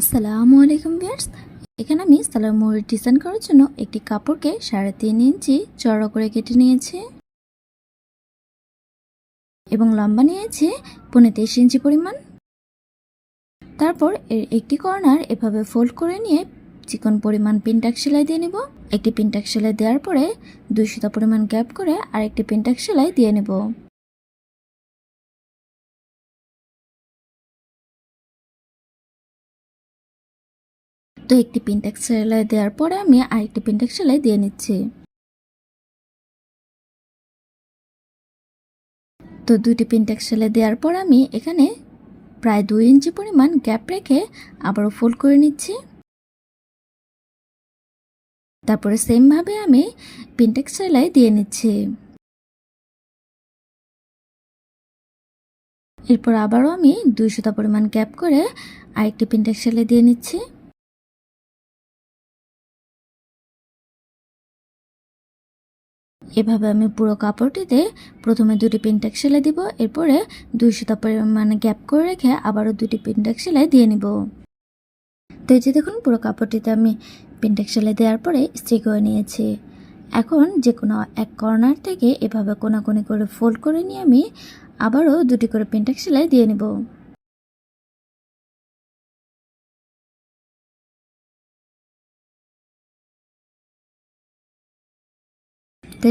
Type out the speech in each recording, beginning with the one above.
আসসালামু আলাইকুম ভিয়ার্স এখানে আমি সালোয়ার মোড় ডিজাইন করার জন্য একটি কাপড়কে সাড়ে তিন ইঞ্চি চড়া করে কেটে নিয়েছি এবং লম্বা নিয়েছি পনেরো তেইশ ইঞ্চি পরিমাণ। তারপর এর একটি কর্নার এভাবে ফোল্ড করে নিয়ে চিকন পরিমাণ পিনটাক সেলাই দিয়ে নেব। একটি পিনটাক সেলাই দেওয়ার পরে দুই সুতা পরিমাণ গ্যাপ করে আরেকটি পিনটাক সেলাই দিয়ে নেব। তো একটি পিনটেক্স সেলাই দেওয়ার পরে আমি আরেকটি পিনটেক্স সেলাই দিয়ে নিচ্ছি। তো দুটি পিনটেক্স সেলাই দেওয়ার পর আমি এখানে প্রায় দুই ইঞ্চি পরিমাণ গ্যাপ রেখে আবারও ফোল্ড করে নিচ্ছি। তারপরে সেমভাবে আমি পিনটেক্স সেলাই দিয়ে নিচ্ছি। এরপর আবারও আমি দুই সুতা পরিমাণ গ্যাপ করে আরেকটি পিনটেক্স সেলাই দিয়ে নিচ্ছি। এভাবে আমি পুরো কাপড়টিতে প্রথমে দুটি পিনটাক সেলাই দিব, এরপরে দুই সুতা পরিমাণে গ্যাপ করে রেখে আবারও দুটি পিনটাক সেলাই দিয়ে নিব। তো এই যে দেখুন, পুরো কাপড়টিতে আমি পিনটাক সেলাই দেওয়ার পরে স্ত্রী করে নিয়েছি। এখন যে কোনো এক কর্নার থেকে এভাবে কোনাকুনি করে ফোল্ড করে নিয়ে আমি আবারও দুটি করে পিনটাক সেলাই দিয়ে নেব।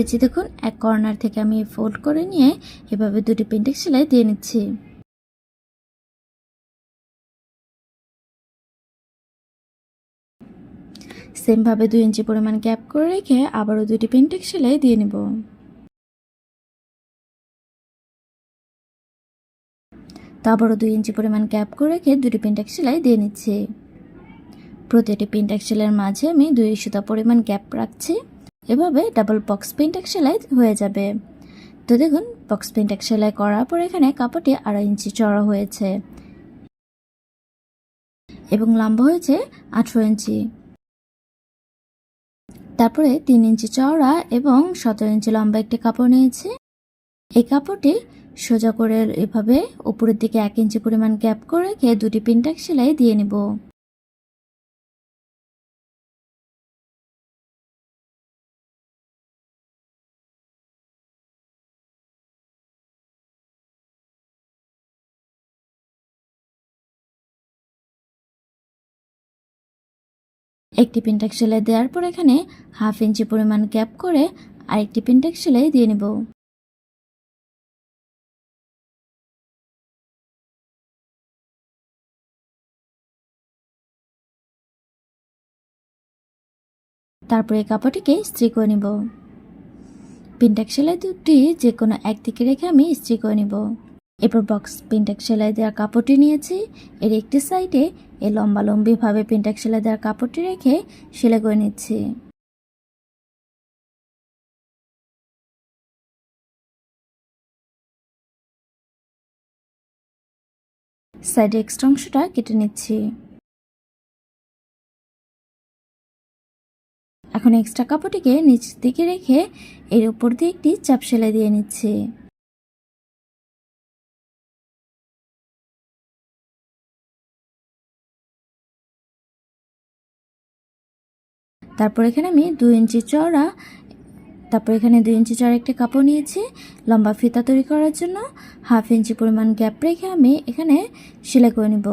যে দেখুন, এক কর্নার থেকে আমি ফোল্ড করে নিয়ে এভাবে দুটি পেন্টেক সেলাই দিয়ে নিচ্ছি। সেমভাবে দুই ইঞ্চি পরিমাণ গ্যাপ করে রেখে আবারও দুটি পেন্টেক সেলাই দিয়ে নেব। তো আবারও দুই ইঞ্চি পরিমাণ গ্যাপ করে রেখে দুটি পেন্টেক সেলাই দিয়ে নিচ্ছি। প্রতিটি পেন্টেক সেলাইয়ের মাঝে আমি দুই সুতা পরিমাণ গ্যাপ রাখছি। এভাবে ডাবল বক্স প্রিন্ট এক সেলাই হয়ে যাবে। তো দেখুন বক্স প্রিন্ট এক সেলাই করার পর এখানে কাপড়টি আড়াই ইঞ্চি চড়া হয়েছে এবং লম্বা হয়েছে আঠেরো ইঞ্চি। তারপরে তিন ইঞ্চি চওড়া এবং সতেরো ইঞ্চি লম্বা একটি কাপড় নিয়েছি। এই কাপড়টি সোজা করে এভাবে উপরের দিকে এক ইঞ্চি পরিমাণ গ্যাপ করে রেখে দুটি পিনটাক সেলাই দিয়ে নেব। একটি পিনটেক সেলাই দেওয়ার পর এখানে হাফ ইঞ্চি পরিমাণ গ্যাপ করে আরেকটি পিনটেক সেলাই দিয়ে নেব। তারপরে কাপড়টিকে ইস্ত্রি করে নিব। পিনটেক সেলাই দুটি যে কোনো একদিকে রেখে আমি স্ত্রী করে নিব। এরপর বক্স পিনটেক সেলাই দেওয়ার কাপড়টি নিয়েছি। এর একটি সাইডে এই লম্বা লম্বিভাবে পিনটেক সেলাই দেওয়ার কাপড়টি রেখে সেলাই করে নিচ্ছি। সাইডে এক্সট্রা অংশটা কেটে নিচ্ছি। এখন এক্সট্রা কাপড়টিকে নিচ দিকে রেখে এর উপর দিয়ে একটি চাপ সেলাই দিয়ে নিচ্ছি। তারপর এখানে আমি দু ইঞ্চি চড়া তারপর এখানে দুই ইঞ্চি চড়া একটা কাপড় নিয়েছি, লম্বা ফিতা তৈরি করার জন্য, হাফ ইঞ্চি পরিমাণ গ্যাপ রেখে আমি এখানে সেলাই করে নিব।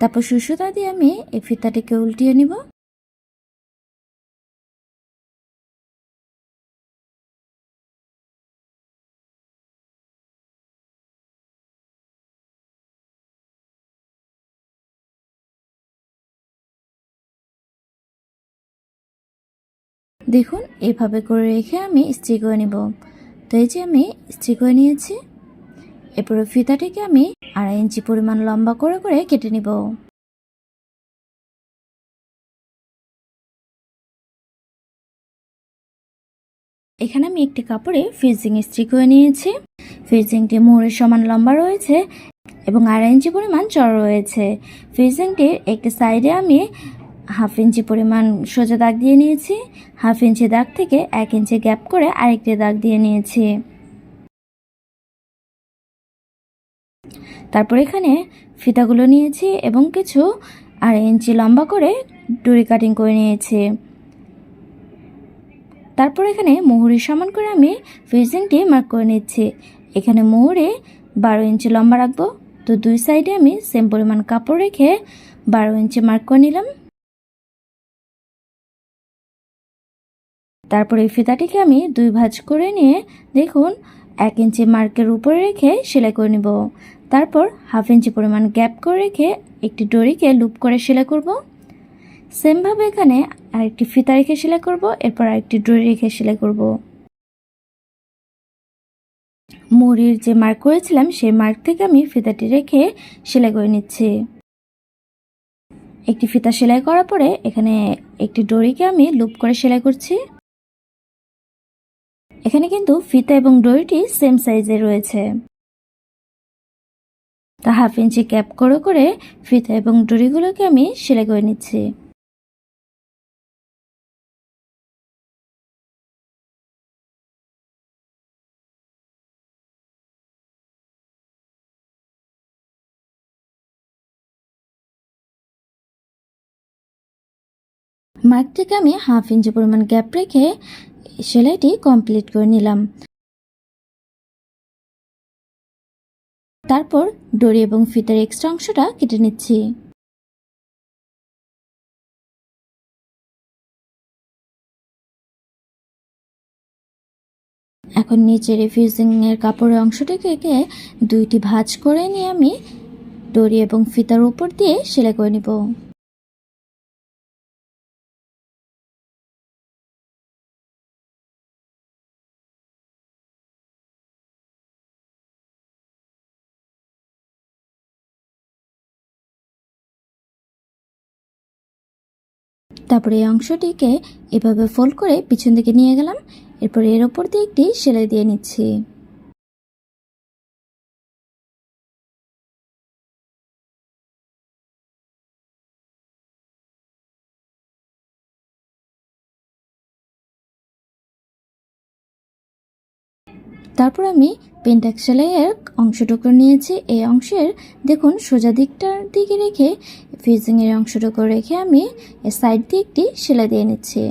তারপর সুসুতা দিয়ে আমি এই ফিতাটিকে উল্টিয়ে নিব। দেখুন, এভাবে করে রেখে আমি স্ত্রী করে নেব। তো এই যে আমি স্ত্রী করে নিয়েছি। এরপরে ফিতাটিকে আমি আড়াই ইঞ্চি পরিমাণ লম্বা করে করে কেটে নিব। এখানে আমি একটি কাপড়ে ফিজিং স্ত্রী করে নিয়েছি। ফিজিংটি মোড়ের সমান লম্বা রয়েছে এবং আড়াই ইঞ্চি পরিমাণ চড় রয়েছে। ফিজিংটির একটি সাইডে আমি হাফ ইঞ্চি পরিমাণ সোজা দাগ দিয়ে নিয়েছি। হাফ ইঞ্চি দাগ থেকে এক ইঞ্চি গ্যাপ করে আরেকটি দাগ দিয়ে নিয়েছি। তারপর এখানে ফিতাগুলো নিয়েছি এবং কিছু আড়াই ইঞ্চি লম্বা করে ডুরি কাটিং করে নিয়েছি। তারপর এখানে মোহরের সমান করে আমি ফিজিংটি মার্ক করে নিচ্ছি। এখানে মোহরে বারো ইঞ্চি লম্বা রাখব। তো দুই সাইডে আমি সেম পরিমাণ কাপড় রেখে বারো ইঞ্চি মার্ক করে নিলাম। তারপরে এই ফিতাটিকে আমি দুই ভাঁজ করে নিয়ে দেখুন, এক ইঞ্চি মার্কের উপরে রেখে সেলাই করে নিব। তারপর হাফ ইঞ্চি পরিমাণ গ্যাপ করে রেখে একটি ডরিকে লুপ করে সেলাই করব। সেমভাবে এখানে আরেকটি ফিতা রেখে সেলাই করব, এরপর আরেকটি ডরি রেখে সেলাই করব। মুড়ির যে মার্ক করেছিলাম, সেই মার্ক থেকে আমি ফিতাটি রেখে সেলাই করে নিচ্ছি। একটি ফিতা সেলাই করার পরে এখানে একটি ডরিকে আমি লুপ করে সেলাই করছি। এখানে কিন্তু ফিতা এবং ডরিটি সেম সাইজে রয়েছে। তা হাফ ইঞ্চি ক্যাপ করে করে ফিতা এবং ডরিগুলোকে আমি সেলাই করে নিচ্ছি। মার্ক থেকে আমি হাফ ইঞ্চি পরিমাণ গ্যাপ রেখে সেলাইটি কমপ্লিট করে নিলাম। তারপর ডরি এবং ফিতার এক্সট্রা অংশটা কেটে নিচ্ছি। এখন নিচের ফিউজিং এর কাপড়ের অংশটাকে দুইটি ভাঁজ করে নিয়ে আমি ডরি এবং ফিতার উপর দিয়ে সেলাই করে নিব। তারপরে এই অংশটিকে এভাবে ফোল্ড করে পিছন দিকে নিয়ে গেলাম। এরপর এর ওপর দিয়ে একটি সেলাই দিয়ে নিচ্ছি। তারপর আমি পেন্টাক সেলাইয়ের অংশটুকু নিয়েছি। এই অংশের, দেখুন, সোজা দিকটার দিকে রেখে, ফিজিংয়ের অংশটুকু রেখে আমি সাইড দিয়ে একটি সেলাই দিয়ে নিচ্ছি।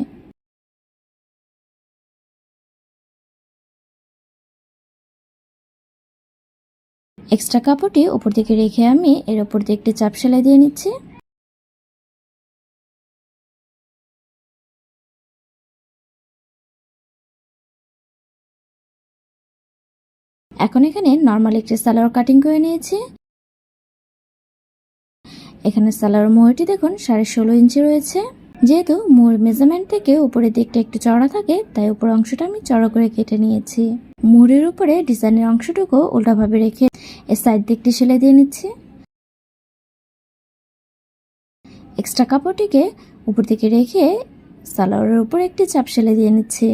এক্সট্রা কাপড়টি উপর দিকে রেখে আমি এর উপর দিয়ে একটি চাপ সেলাই দিয়ে নিচ্ছি। এখন এখানে নর্মাল একটি সালোয়ার কাটিং করে নিয়েছি। এখানে সালোয়ার মোহরটি দেখুন সাড়ে ষোলো ইঞ্চি রয়েছে। যেহেতু মোর মেজারমেন্ট থেকে উপরের দিকটা একটু চড়া থাকে, তাই উপর অংশটা আমি চড়া করে কেটে নিয়েছি। মোড়ের উপরে ডিজাইনের অংশটুকু উল্টাভাবে রেখে এর সাইড দিকটি সেলাই দিয়ে নিচ্ছি। এক্সট্রা কাপড়টিকে উপর দিকে রেখে সালোয়ারের উপর একটি চাপ সেলাই দিয়ে নিচ্ছি।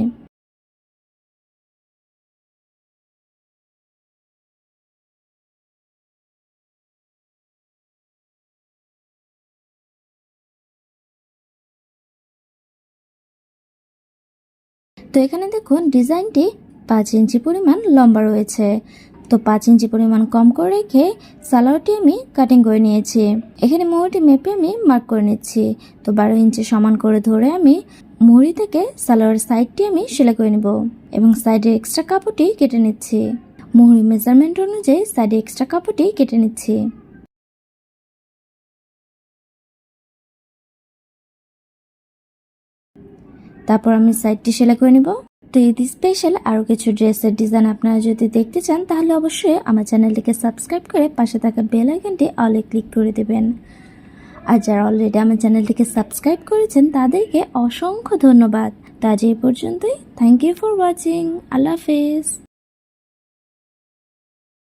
তো এখানে দেখুন, ডিজাইনটি পাঁচ ইঞ্চি পরিমাণ লম্বা রয়েছে। তো পাঁচ ইঞ্চি পরিমাণ কম করে রেখে সালোয়ারটি আমি কাটিং করে নিয়েছি। এখানে মোহরটি মেপে আমি মার্ক করে নিচ্ছি। তো বারো ইঞ্চি সমান করে ধরে আমি মুহুরি থেকে সালোয়ার সাইডটি আমি সেলাই করে নেব এবং সাইডে এক্সট্রা কাপড়টি কেটে নিচ্ছি। মুহুরি মেজারমেন্ট অনুযায়ী সাইডে এক্সট্রা কাপড়টি কেটে নিচ্ছি। তারপর আমি সাইডটি সেলাই করে নিব। তো ঈদ স্পেশাল আরও কিছু ড্রেসের ডিজাইন আপনারা যদি দেখতে চান, তাহলে অবশ্যই আমার চ্যানেলটিকে সাবস্ক্রাইব করে পাশে থাকা বেল আইকনটি অলে ক্লিক করে দেবেন। আর যারা অলরেডি আমার চ্যানেলটিকে সাবস্ক্রাইব করেছেন, তাদেরকে অসংখ্য ধন্যবাদ। তা যে এই পর্যন্তই। থ্যাংক ইউ ফর ওয়াচিং আল্লাহ হাফেজ।